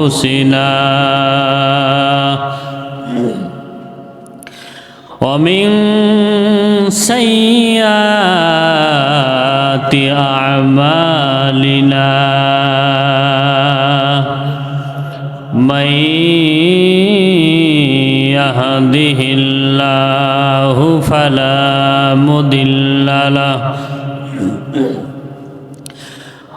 أنفسنا ومن سيئات أعمالنا من يهده الله فلا مضل له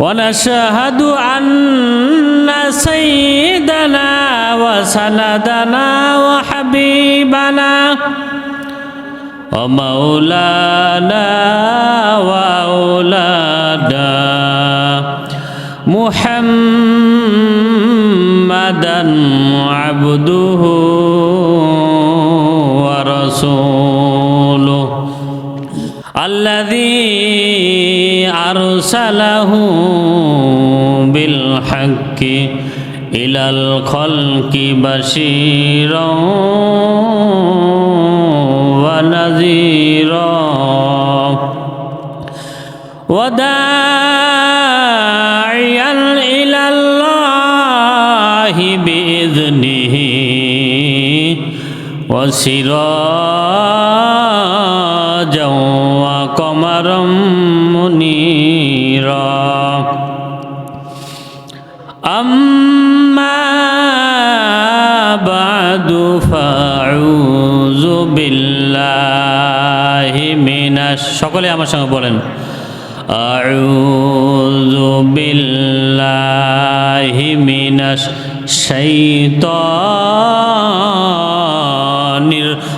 ونشهد أن سيدنا وسندنا وحبيبنا ومولانا وأولادا محمدا عبده ورسوله الذي أرسله بالحق إلى الخلق بشيرا ونذيرا وداعيا إلى الله بإذنه وسراجا কমারম মুনির। আমাদু ফুবিল্লাহিমিনাস সকলে আমার সঙ্গে বলেন আরুজুবিল্লাহিমিনাস সৈত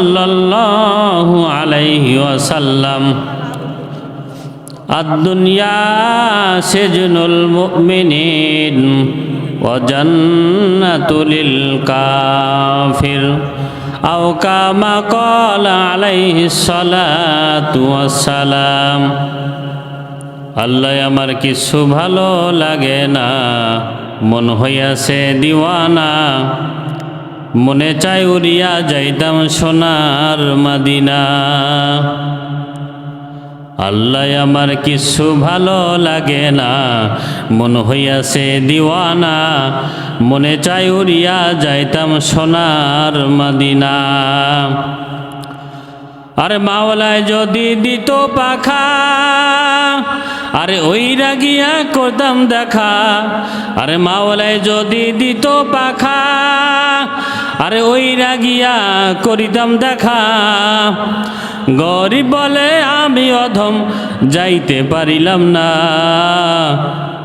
الله صلى الله عليه وسلم الدنيا سجن المؤمنين وجنة للكافر أو كما قال عليه الصلاة والسلام আল্লাহ আমার কিছু ভালো লাগে না মন হইয়াছে দিওয়ানা মনে চাই উড়িয়া যাইতাম সোনার মাদিনা। আল্লাহ আমার কিছু ভালো লাগে না, মন হইয়াছে দিওয়ানা। মনে চাই উড়িয়া যাইতাম সোনার মাদিনা। আরে মাওলায় যদি দিত পাখা, আরে ওই রাগিয়া করতাম দেখা। আরে মাওলায় যদি দিত পাখা আরে ওই রাগিয়া করিতাম দেখা। গরিব বলে আমি অধম, যাইতে পারিলাম না।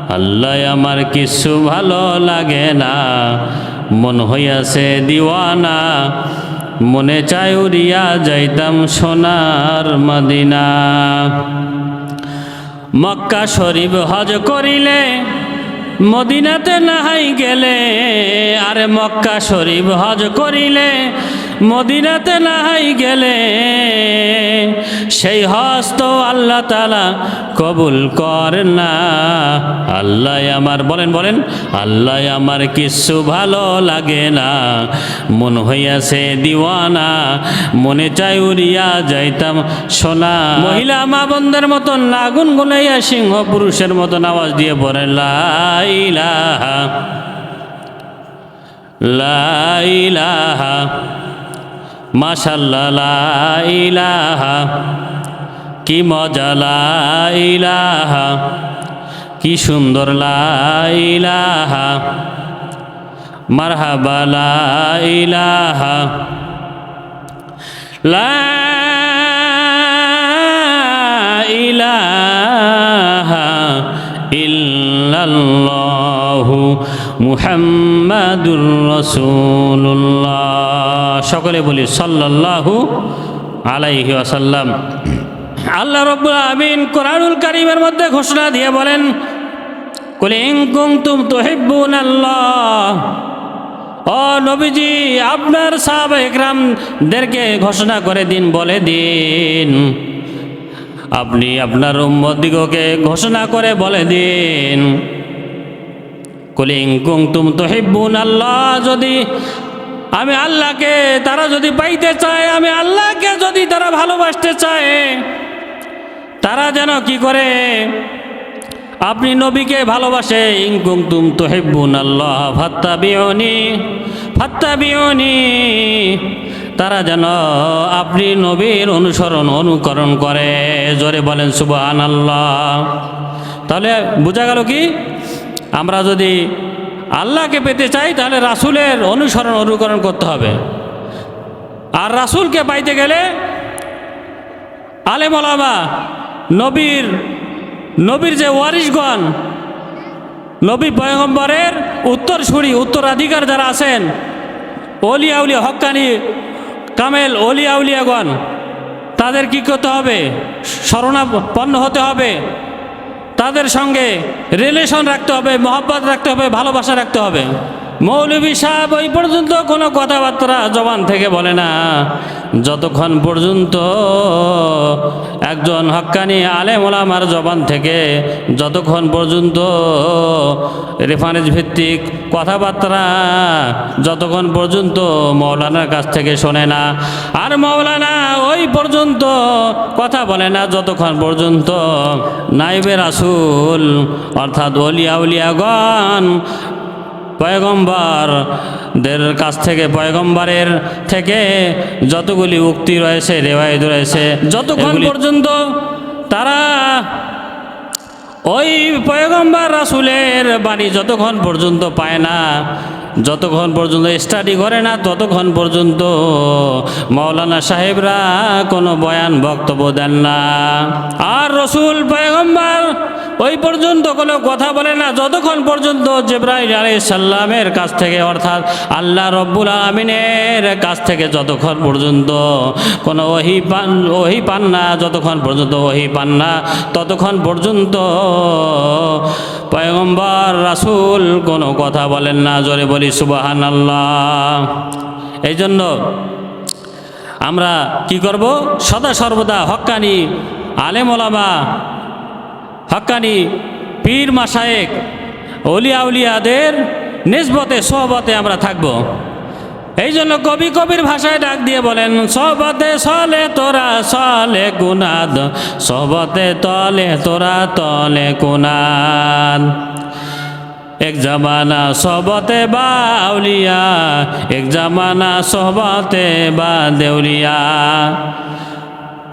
আল্লাহ আমার কিছু ভালো লাগে না। মন হইয়াছে দিওয়ানা, মনে চাই উড়িয়া যাইতাম সোনার মদিনা। মক্কা শরীফ হজ করিলে মদিনাতে নাহাই গেলে আরে মক্কা শরীফ হজ করিলে মদিনাতে নাহাই গেলে সেই হস্ত আল্লাহ তালা কবুল করেন না। আল্লাহ আমার, বলেন বলেন, আল্লাহ আমার কিছু ভালো লাগে না। মন হইয়াছে দিওয়ানা, মনে চাই উড়িয়া যাইতাম সোনা। মহিলা মা বন্ধের মতন আগুন গুনাইয়া সিংহ পুরুষের মতন আওয়াজ দিয়ে পড়ে লাইলাহা লাইলাহা মাশাল্লাহ লাইলাহা কি মজা লাইলাহা কি সুন্দর লাইলাহা মারহাবা লাইলাহা লা ইলাহা ইল্লাল্লাহু মুহাম্মাদুর রাসূলুল্লাহ। সকলে বলি সাল্লাল্লাহু আলাইহি ওয়াসাল্লাম। আল্লাহ রব্বুল আমিন কোরআনুল কারীমের মধ্যে ঘোষণা দিয়ে বলেন, কুল ইন কুনতুম তুহিব্বুনাল্লাহ। ও নবীজি, আপনার সাহাব একরামদেরকে ঘোষণা করে দিন, বলে দিন। আপনি আপনার উম্মদিগকে ঘোষণা করে বলে দিন। কুলিং কুংতুম তোহিব্বুন আল্লাহ, যদি আমি আল্লাহকে তারা যদি পাইতে চায়, আমি আল্লাহকে যদি তারা ভালোবাসতে চায়, তারা যেন কি করে? আপনি নবীকে ভালোবাসে ইংকুং তুম তোহেব্বুন আল্লাহ ফাত্তা বিয়নি ফাত্তা বিয়নি তারা যেন আপনি নবীর অনুসরণ, অনুকরণ করে। জোরে বলেন সুবহান আল্লাহ তাহলে বোঝা গেল কি? আমরা যদি আল্লাহকে পেতে চাই, তাহলে রাসূলের অনুসরণ, অনুকরণ করতে হবে। আর রাসূলকে পাইতে গেলে আলেম ওলামা, নবীর নবীর যে ওয়ারিশগণ, নবী পয়গম্বরের উত্তরসূরি, উত্তরাধিকার যারা আছেন অলিয়া উলিয়া হক্কানি কামেল অলিয়া উলিয়াগণ, তাদের কি করতে হবে? শরণাপন্ন হতে হবে। তাদের সঙ্গে রিলেশন রাখতে হবে মহব্বত রাখতে হবে ভালোবাসা রাখতে হবে। মৌলভী সাহেব, ওই পর্যন্ত কোনো কথাবার্তা জবান থেকে বলে না। যতক্ষণ পর্যন্ত একজন হক্কানি আলেম ওলামার জবান থেকে, যতক্ষণ পর্যন্ত রেফারেন্স ভিত্তিক কথাবার্তা যতক্ষণ পর্যন্ত মৌলানার কাছ থেকে শোনে না, আর মৌলানা ওই পর্যন্ত কথা বলে না, যতক্ষণ পর্যন্ত নাইবে রাসুল, অর্থাৎ অলিয়া উলিয়াগণ পয়গম্বরদের কাছ থেকে পয়গম্বরের থেকে যতগুলি উক্তি রয়েছে রেওয়ায়ত রয়েছে যতক্ষণ পর্যন্ত তারা ওই পয়গম্বর রাসুলের বাড়ি যতক্ষণ পর্যন্ত পায় না যতক্ষণ পর্যন্ত স্টাডি করে না, ততক্ষণ পর্যন্ত মৌলানা সাহেবরা কোনো বয়ান বক্তব্য দেন না। আর রসুল পয়গম্বর ওই পর্যন্ত কোনো কথা বলে না, যতক্ষণ পর্যন্ত জেব্রাইল আলাই সাল্লামের কাছ থেকে, অর্থাৎ আল্লাহ রব্বুল আমিনের কাছ থেকে যতক্ষণ পর্যন্ত কোনো ওহি পান ওহি পান না, যতক্ষণ পর্যন্ত ওহি পান না, ততক্ষণ পর্যন্ত পয়গম্বর, রাসুল কোনো কথা বলেন না, জোরে বলি সুবাহান আল্লাহ এই জন্য আমরা কি করব? সদা সর্বদা হক্কানি আলেম ওলামা হক্কানি পীর মাসায়েক অলিয়া উলিয়াদের নিসবতে, সহবতে আমরা থাকব। এই জন্য কবি কবির ভাষায় ডাক দিয়ে বলেন সহবতে সলে তোরা সলে গুনাদ সবতে তলে তোরা তলে কুনাদ। এক জামানা সবতে বা আউলিয়া এক জামানা সবতে বা দেউলিয়া।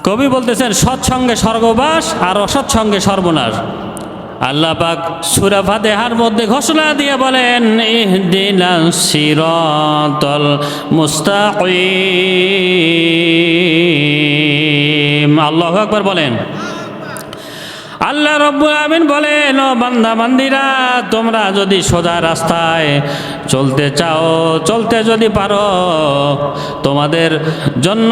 কবি বলতেছেন, সৎসঙ্গে স্বর্গবাস আর অসৎসঙ্গে সর্বনাশ। আল্লাহ পাক সুরা ফাতেহার মধ্যে ঘোষণা দিয়ে বলেন ইহদিনা সিরাতাল মুস্তাকিম। আল্লাহু আকবার বলেন। আল্লাহ রব্বুল আমিন বলেন, ও বান্দা, বান্দিরা, তোমরা যদি সোজা রাস্তায় চলতে চাও, চলতে যদি পারো, তোমাদের জন্য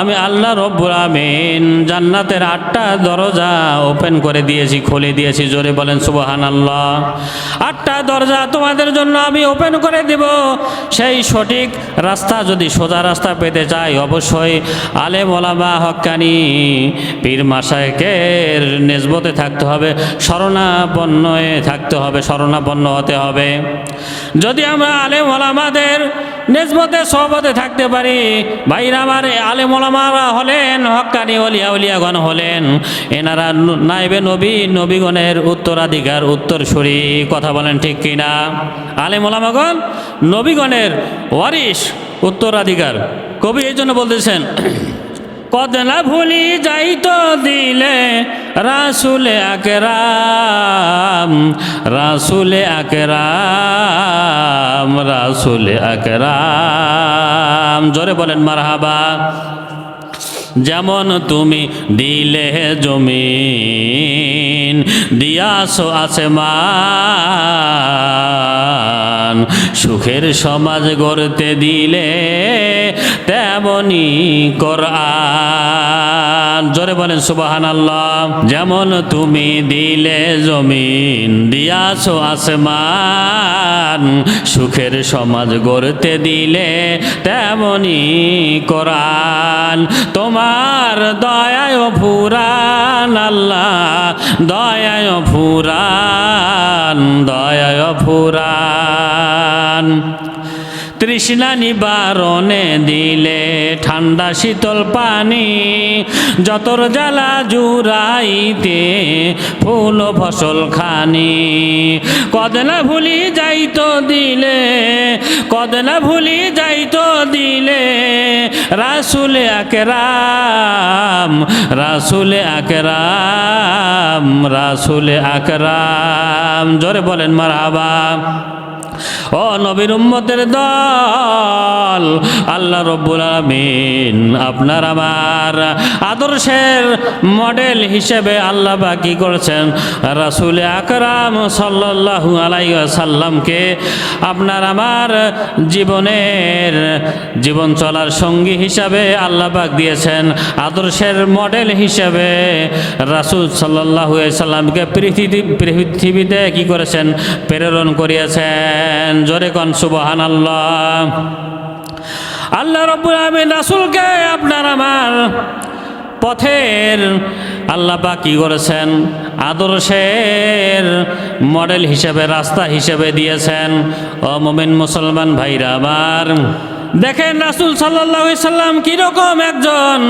আমি আল্লাহ রব্বুল আমিন জান্নাতের আটটা দরজা ওপেন করে দিয়েছি, খুলে দিয়েছি, জোরে বলেন সুবহান আল্লাহ আটটা দরজা তোমাদের জন্য আমি ওপেন করে দেব। সেই সঠিক রাস্তা যদি সোজা রাস্তা পেতে চাই অবশ্যই আলে ওলামা হক্কানি পীর মাসায়কের নেজবতে থাকতে হবে, শরণাপন্নয়ে থাকতে হবে, শরণাপন্ন হতে হবে। যদি আমরা আলেম ওলামাদের নেজবতে সহবতে থাকতে পারি, ভাইরা আমার আলেম ওলামারা হলেন হক্কানি অলিয়া উলিয়াগণ হলেন, এনারা নাইবে নবী, নবীগণের উত্তরাধিকার, উত্তরসূরি, কথা বলেন ঠিক কিনা? আলেম ওলামাগণ, নবীগণের ওয়ারিস উত্তরাধিকার। কবি এই জন্য বলতেছেন কদলা ভুলি যাইতো দিলে রাসুলে আকরাম রাসুলে আকরাম রাসুলে আকরাম। জোরে বলেন মারহাবা। যেমন তুমি দিলে জমি জমিন, দিয়াছো আসমান। সুখের সমাজ গড়তে দিলে তেমনি কোরআন। জোরে বলেন সুবাহান আল্লাহ যেমন তুমি দিলে জমিন, দিয়াছো আসমান। সুখের সমাজ গড়তে দিলে তেমনি কোরআন। তোমার দয়ায় ফুরান আল্লাহ, দয়ায় ফুরান দয়ায় ফুরান তৃষ্ণা নিবারণে দিলে ঠান্ডা শীতল পানি, যতর জ্বালা জুড়াইতে ফুল ফসল খানি। কদনা ভুলি যাইতো দিলে, কদনা ভুলি যাইতো দিলে রাসুলে আকরাম রাসুলে আকরাম রাসুলে আকরাম। জোরে বলেন, মারহাবা। ও নবীর উম্মতের দল, আল্লাহ রব্বুল আমিন আপনার আমার আদর্শের মডেল হিসেবে আল্লাহ বা কি করেছেন। রাসুল আকরাম আলাইহি সাল্লামকে আপনার আমার জীবনের, জীবন চলার সঙ্গী হিসাবে পাক দিয়েছেন। আদর্শের মডেল হিসাবে রাসুল আলাইহি সাল্লামকে পৃথিবী, পৃথিবীতে কি করেছেন? প্রেরণ করিয়েছেন। জোরে কন সুবহান আল্লাহ আল্লাহ রব্বুল আমিন রাসূলকে আপনার আমার পথের আল্লাহ পাক কি করেছেন? আদর্শের মডেল হিসেবে, রাস্তা হিসেবে দিয়েছেন। ও মোমিন মুসলমান ভাইরা আমার দেখেন রাসূল আলাইহি সাল্লাম কীরকম একজন।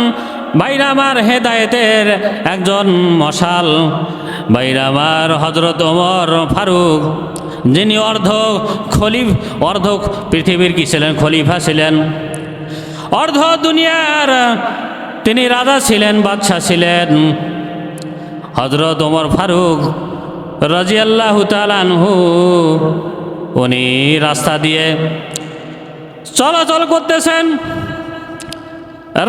ভাইরা আমার হেদায়েতের একজন মশাল বাইরামার হজরত ওমর ফারুক, যিনি অর্ধ খলিফ, অর্ধ পৃথিবীর কি ছিলেন? খলিফা ছিলেন। অর্ধ দুনিয়ার তিনি রাজা ছিলেন, বাদশাহ ছিলেন। হজরত ওমর ফারুক রাজিয়াল্লাহ তালানহু উনি রাস্তা দিয়ে চলাচল করতেছেন।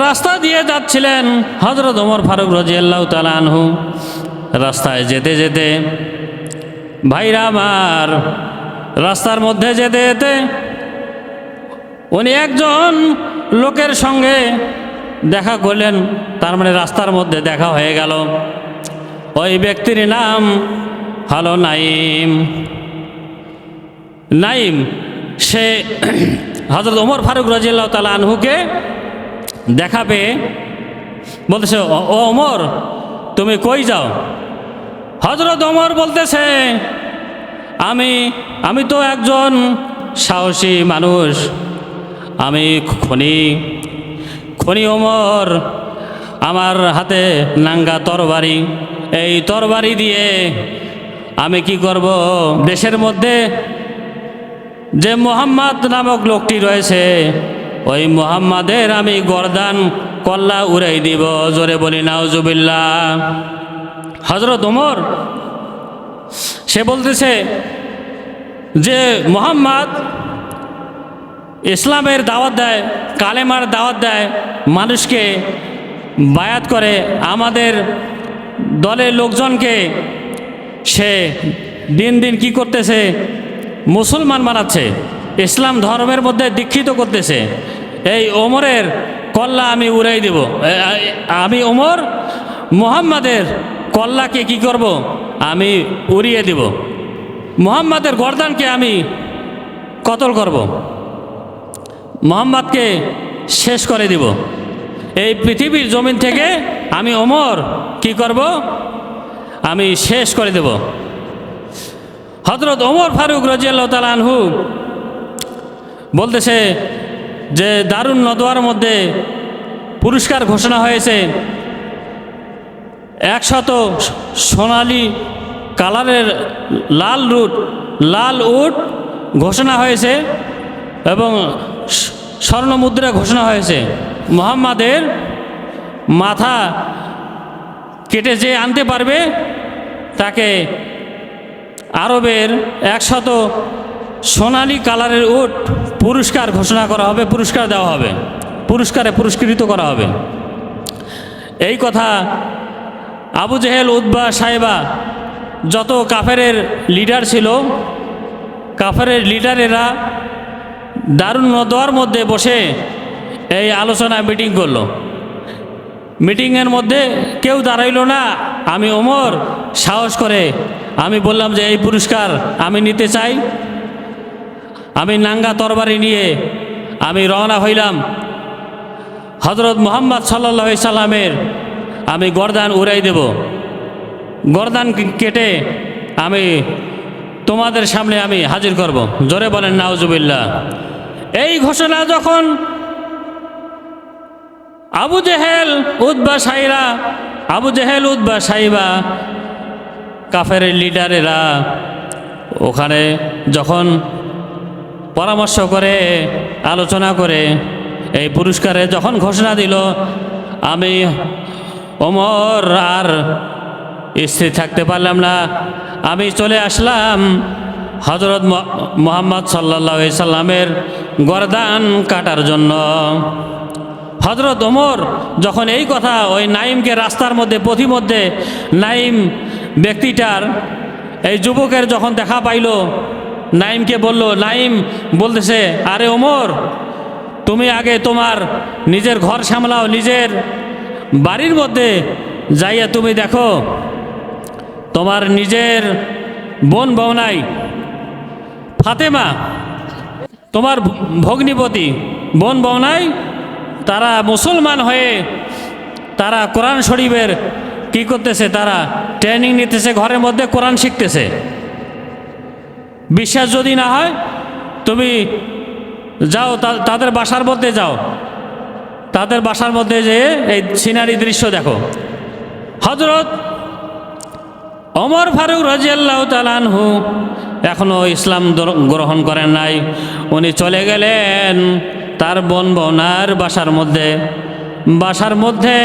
রাস্তা দিয়ে যাচ্ছিলেন হজরত ওমর ফারুক রাজিয়াল্লাহ তালানহু রাস্তায় যেতে যেতে, ভাইরা আমার, রাস্তার মধ্যে যেতে যেতে উনি একজন লোকের সঙ্গে দেখা করলেন, তার মানে রাস্তার মধ্যে দেখা হয়ে গেল। ওই ব্যক্তির নাম হলো নাইম নাইম সে হজরত ওমর ফারুক রাজিয়াল্লাহ তালা আনহুকে দেখা পেয়ে বলতেছে, "ও ও ওমর, তুমি কই যাও? হজরত ওমর বলতেছে, আমি আমি তো একজন সাহসী মানুষ, আমি খনি খনি ওমর, আমার হাতে নাঙ্গা তরবারি, এই তরবারি দিয়ে আমি কি করব? দেশের মধ্যে যে মোহাম্মদ নামক লোকটি রয়েছে, ওই মোহাম্মদের আমি গরদান কল্লা উড়াই দিব। জোরে বলি নাউজুবিল্লা হজরত ওমর, সে বলতেছে যে, মোহাম্মদ, ইসলামের দাওয়াত দেয়, কালেমার দাওয়াত দেয়, মানুষকে বায়াত করে, আমাদের দলের লোকজনকে সে দিন দিন কি করতেছে মুসলমান বানাচ্ছে ইসলাম ধর্মের মধ্যে দীক্ষিত করতেছে। এই ওমরের কল্লা আমি উড়াই দেব। আমি ওমর মুহাম্মাদের কল্লাকে কি করব? আমি উড়িয়ে দেব। মুহাম্মাদের গর্দানকে আমি কতল করব? মোহাম্মদকে শেষ করে দিব। এই পৃথিবীর জমিন থেকে আমি ওমর কি করব? আমি শেষ করে দেব। হজরত ওমর ফারুক রাজিয়াল্লাহ তাল আনহু বলতেছে যে দারুণ নদোয়ার মধ্যে পুরস্কার ঘোষণা হয়েছে। একশত সোনালি কালারের লাল রুট, লাল উট ঘোষণা হয়েছে এবং স- স্বর্ণ মুদ্রা ঘোষণা হয়েছে। মোহাম্মদের মাথা কেটে যে আনতে পারবে, তাকে আরবের একশত সোনালি কালারের উট পুরস্কার ঘোষণা করা হবে, পুরস্কার দেওয়া হবে, পুরস্কারে পুরস্কৃত করা হবে। এই কথা আবু জেহেল উদ্বা সাহেবা যত কাফেরের লিডার ছিল, কাফেরের লিডারেরা দারুণ নদোয়ার মধ্যে বসে এই আলোচনা মিটিং করল। মিটিংয়ের মধ্যে কেউ দাঁড়াইল না। আমি ওমর সাহস করে আমি বললাম যে, এই পুরস্কার আমি নিতে চাই। আমি নাঙ্গা তরবারি নিয়ে আমি রওনা হইলাম। হজরত মোহাম্মদ সাল্লা সাল্লামের আমি গরদান উড়াই দেব। গরদান কেটে আমি তোমাদের সামনে আমি হাজির করব। জোরে বলেন, নাউজুবিল্লাহ। এই ঘোষণা যখন আবু জেহেল উদ্বা সাইরা, আবু জেহেল উদ্বা সাইবা কাফের লিডারেরা ওখানে যখন পরামর্শ করে, আলোচনা করে, এই পুরস্কারে যখন ঘোষণা দিল, আমি ওমর আর স্থির থাকতে পারলাম না, আমি চলে আসলাম হজরত মোহাম্মদ সাল্লা সাল্লামের গরদান কাটার জন্য। হজরত ওমর যখন এই কথা ওই নাইমকে রাস্তার মধ্যে, পথিমধ্যে নাইম ব্যক্তিটার এই যুবকের যখন দেখা পাইল, নাইমকে বলল, নাইম বলতেছে, আরে ওমর, তুমি আগে তোমার নিজের ঘর সামলাও, নিজের বাড়ির মধ্যে যাইয়া তুমি দেখো, তোমার নিজের বোন বৌনাই ফাতেমা, তোমার ভগ্নিপতি বোন বৌনাই তারা মুসলমান হয়ে তারা কোরআন শরীফের কি করতেছে তারা? ট্রেনিং নিতেছে, ঘরের মধ্যে কোরআন শিখতেছে। বিশ্বাস যদি না হয়, তুমি যাও তাদের বাসার মধ্যে যাও। তাদের বাসার মধ্যে যে এই সিনারি দৃশ্য দেখো। হজরত অমর ফারুক রাজিয়াল্লাহ তালানহু এখনও ইসলাম গ্রহণ করেন নাই। উনি চলে গেলেন তার বোন বোনার বাসার মধ্যে। বাসার মধ্যে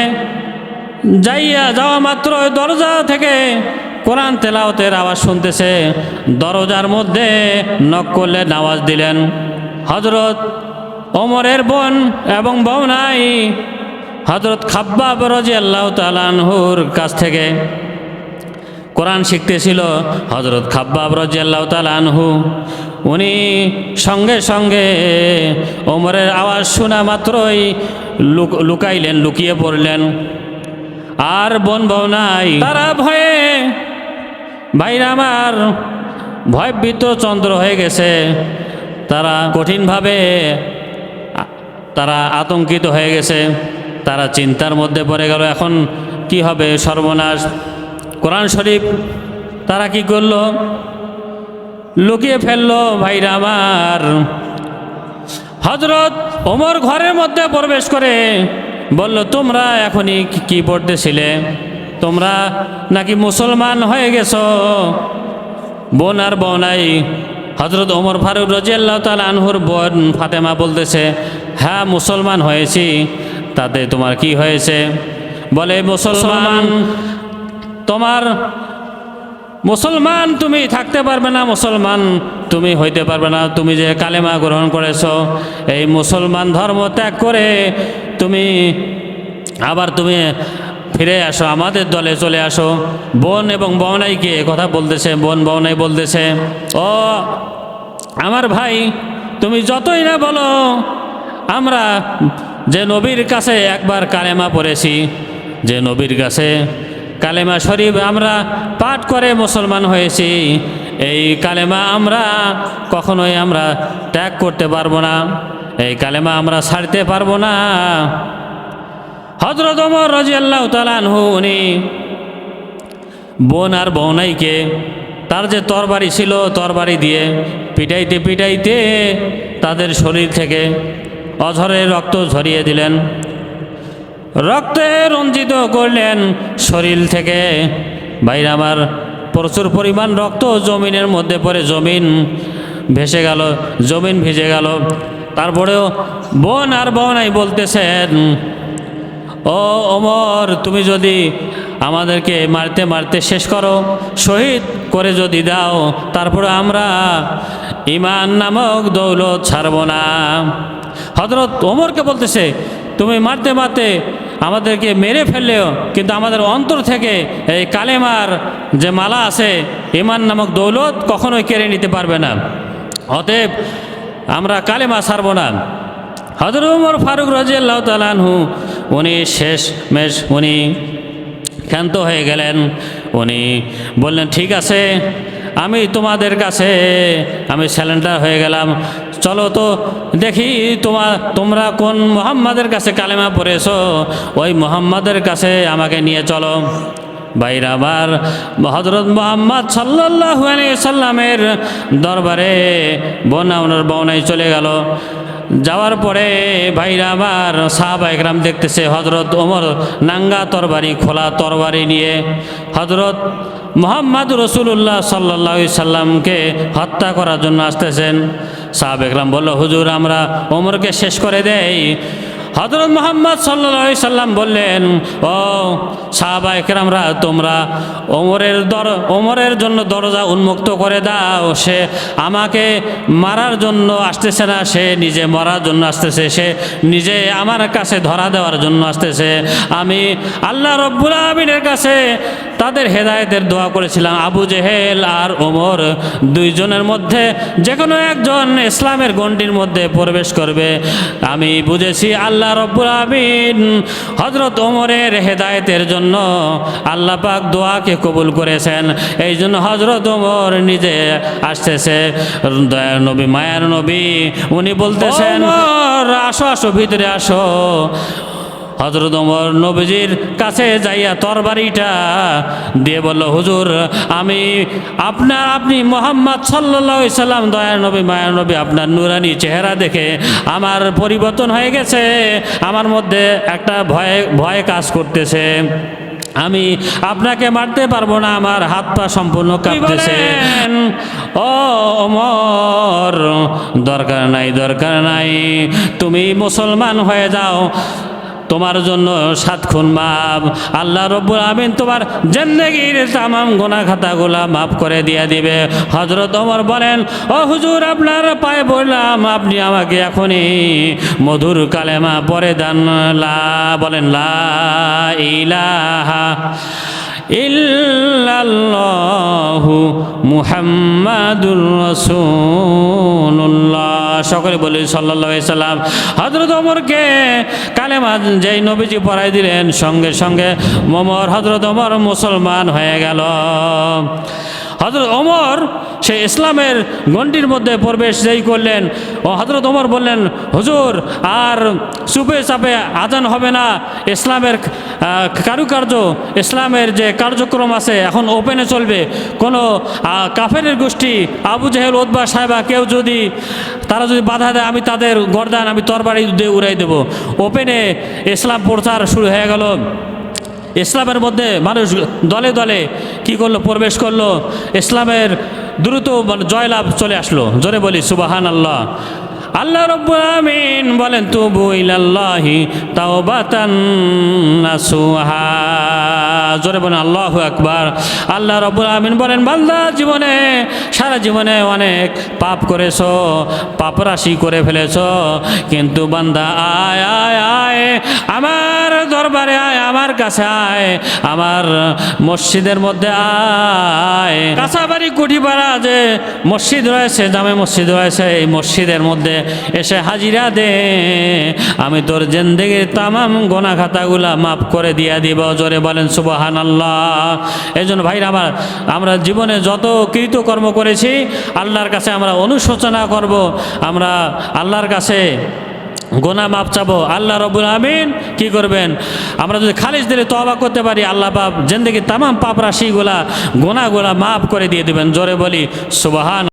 যাইয়া যাওয়া মাত্র দরজা থেকে কোরআন তেলাওতের আওয়াজ শুনতেছে। দরজার মধ্যে নক করলে নামাজ দিলেন। হজরত ওমরের বোন এবং বৌনাই হজরত খাব্বাব রাজি আল্লাহ তালানহুর কাছ থেকে কোরআন শিখতেছিল হজরত খাব্বাব রাজিয়াল্লাহ তাল আনহু। উনি সঙ্গে সঙ্গে ওমরের আওয়াজ শোনা মাত্রই লুক- লুকাইলেন, লুকিয়ে পড়লেন। আর বন নাই। তারা ভয়ে ভাইরা আমার ভয়ভীত চন্দ্র হয়ে গেছে। তারা কঠিনভাবে তারা আতঙ্কিত হয়ে গেছে। তারা চিন্তার মধ্যে পড়ে গেল, এখন কি হবে? সর্বনাশ। কোরআন শরীফ তারা কি করল? লুকিয়ে ফেলল ভাইরা আমার। হজরত ওমর ঘরের মধ্যে প্রবেশ করে বলল, তোমরা এখনই কি- পড়তেছিলে তোমরা নাকি মুসলমান হয়ে গেছো? বোন আর বোনাই হজরত ওমর ফারুক রাজিয়াল্লাহ আনহুর বোন ফাতেমা বলতেছে হ্যাঁ মুসলমান হয়েছি। তাতে তোমার কি হয়েছে? বলে, মুসলমান, তোমার মুসলমান তুমি থাকতে পারবে না, মুসলমান তুমি হইতে পারবে না। তুমি যে কালেমা গ্রহণ করেছ, এই মুসলমান ধর্ম ত্যাগ করে তুমি আবার তুমি ফিরে আসো, আমাদের দলে চলে আসো। বোন এবং বওনাইকে কথা বলতেছে, বোন বওনাই বলতেছে, ও আমার ভাই, তুমি যতই না বলো, আমরা যে নবীর কাছে একবার কালেমা পড়েছি, যে নবীর কাছে কালেমা শরীফ আমরা পাঠ করে মুসলমান হয়েছি। এই কালেমা আমরা কখনোই আমরা ত্যাগ করতে পারব না। এই কালেমা আমরা ছাড়তে পারব না। হজরত ওমর রাজি আল্লাহ তালানহু উনি বোন আর বৌনাইকে তার যে তরবারি ছিল তরবারি দিয়ে পিটাইতে পিটাইতে তাদের শরীর থেকে অঝরে রক্ত ঝরিয়ে দিলেন। রক্তে রঞ্জিত করলেন শরীর থেকে। বাইরে আমার, প্রচুর পরিমাণ রক্ত জমিনের মধ্যে পড়ে, জমিন ভেসে গেল, জমিন ভিজে গেল। তারপরেও বোন আর বনাই বলতেছেন, ও অমর তুমি যদি আমাদেরকে মারতে মারতে শেষ করো, শহীদ করে যদি দাও, তারপরে আমরা ইমান নামক দৌলত ছাড়ব না। হজরত ওমরকে বলতেছে তুমি মারতে মারতে আমাদেরকে মেরে ফেললেও, কিন্তু আমাদের অন্তর থেকে এই কালেমার যে মালা আছে, ইমান নামক দৌলত কখনোই কেড়ে নিতে পারবে না। অতএব আমরা কালেমা ছাড়ব না। হজরত উমর ফারুক রাজিয়াল্লাহ তালানহু উনি শেষ মেশ উনি ক্ষান্ত হয়ে গেলেন। উনি বললেন, ঠিক আছে, আমি তোমাদের কাছে, আমি স্যালেন্ডার হয়ে গেলাম। চলো তো দেখি তোমা, তোমরা কোন মোহাম্মদের কাছে কালেমা পড়েছো? ওই মোহাম্মদের কাছে আমাকে নিয়ে চলো। বাইরা আবার হজরত মোহাম্মদ সাল্লাহ সাল্লামের দরবারে বনা ওনার বনায় চলে গেল। যাওয়ার পরে ভাইরা আমার সাহাবা একরাম দেখতেছে হজরত ওমর নাঙ্গা তরবারি, খোলা তরবারি নিয়ে। হজরত মোহাম্মদ রসুল্লাহ সাল্লা সাল্লামকে হত্যা করার জন্য আসতেছেন। সাহাব একরাম বলল, হুজুর, আমরা ওমরকে শেষ করে দেই। হজরত মোহাম্মদ সাল্লা সাল্লাম বললেন, ও সাহাবা একরামরা, তোমরা ওমরের দর, ওমরের জন্য দরজা উন্মুক্ত করে দাও। সে আমাকে মারার জন্য আসতেছে না, সে নিজে মরার জন্য আসতেছে, সে নিজে আমার কাছে ধরা দেওয়ার জন্য আসতেছে। আমি আল্লাহ রব্বুল আমিনের কাছে তাদের হেদায়তের দোয়া করেছিলাম। আবু জেহেল আর ওমর দুইজনের মধ্যে যে কোনো একজন ইসলামের গণ্ডির মধ্যে প্রবেশ করবে। আমি বুঝেছি আল্লাহ রব্বুল আমিন হজরত ওমরের হেদায়েতের জন্য আল্লাহ পাক দোয়াকে কবুল করেছেন। এই জন্য হজরত ওমর নিজে আসতেছে। দয়ার নবী মায়ার নবী উনি বলতেছেন "ওমর, আসো আসো ভিতরে আসো। হজরত ওমর নবীজির কাছে যাইয়া তরবারিটা দিয়ে বলল হুজুর আমি আপনার আপনি মোহাম্মদ সাল্লাহ সাল্লাম দয়ার নবী মায়ার নবী আপনার নুরানি চেহারা দেখে আমার পরিবর্তন হয়ে গেছে আমার মধ্যে একটা ভয় ভয় কাজ করতেছে। আমি আপনাকে মারতে পারব না আমার হাত পা সম্পূর্ণ কাঁপতেছে। ও ওমর দরকার নাই দরকার নাই তুমি মুসলমান হয়ে যাও। তোমার জন্য সাত খুন মাপ। আল্লাহ রব্বুল আমিন তোমার জেন্দেগির তামাম গোনা খাতাগুলা মাফ করে দিয়ে দিবে। হজরত ওমর বলেন, ও হুজুর, আপনার পায়ে বললাম আপনি আমাকে এখনই মধুর কালেমা পরে দান। লা, বলেন, লা ইলাহা ইল্লাল্লাহু মুহাম্মাদুর রাসূলুল্লাহ। সকলে বলি সাল্লাল্লাহু আলাইহি সাল্লাম। হযরত ওমরকে কালেমা যেই নবীজি পড়াই দিলেন, সঙ্গে সঙ্গে ওমর হযরত ওমর মুসলমান হয়ে গেল। হজরত ওমর সে ইসলামের গণ্ডির মধ্যে প্রবেশ যেই করলেন ও হজরত ওমর বললেন হুজুর আর চুপে চাপে আজান হবে না। ইসলামের কারুকার্য ইসলামের যে কার্যক্রম আছে এখন ওপেনে চলবে। কোনো আহ, কাফেরের গোষ্ঠী আবু জেহেল ওদবা সাহেবা কেউ যদি তারা যদি বাধা দেয় আমি তাদের গরদান আমি তরবারি দিয়ে উড়াই দেবো। ওপেনে ইসলাম প্রচার শুরু হয়ে গেল। ইসলামের মধ্যে মানুষ দলে দলে কি করল, প্রবেশ করল, ইসলামের দ্রুত মানে জয়লাভ চলে আসলো। জোরে বলি সুবাহান আল্লাহ আল্লাহ রব্বুল আমিন বলেন, তুবু ইলাল্লাহি তাওবাতান নাসুহা। জোরে বলেন, আল্লাহু আকবার। আল্লাহ রব্বুল আমিন বলেন, বান্দা, জীবনে, সারা জীবনে অনেক পাপ করেছ পাপ রাশি করে ফেলেছো, কিন্তু বান্দা, আয় আয় আয়, আমার দরবারে আয়, আমার কাছে আয়, আমার মসজিদের মধ্যে আয়। কাছাবাড়ি কুঠিপাড়া যে মসজিদ রয়েছে, জামে মসজিদ রয়েছে, এই মসজিদের মধ্যে এসে হাজিরা দে। আমি তোর জেন্দেগির তামাম গোনা খাতাগুলা মাফ করে দিয়া দিব। জোরে বলেন সুবাহান আল্লাহ এই জন্য ভাইরা, আমার আমরা জীবনে যত কৃতকর্ম করেছি, আল্লাহর কাছে আমরা অনুশোচনা করব। আমরা আল্লাহর কাছে গোনা মাপ চাবো। আল্লাহ রবুল আমিন কি করবেন? আমরা যদি খালিজ দিলে তবা করতে পারি, আল্লাহ পাপ জেন্দেগি তামাম পাপ রাশিগুলা গোনাগুলা মাফ করে দিয়ে দেবেন। জোরে বলি, সুবাহান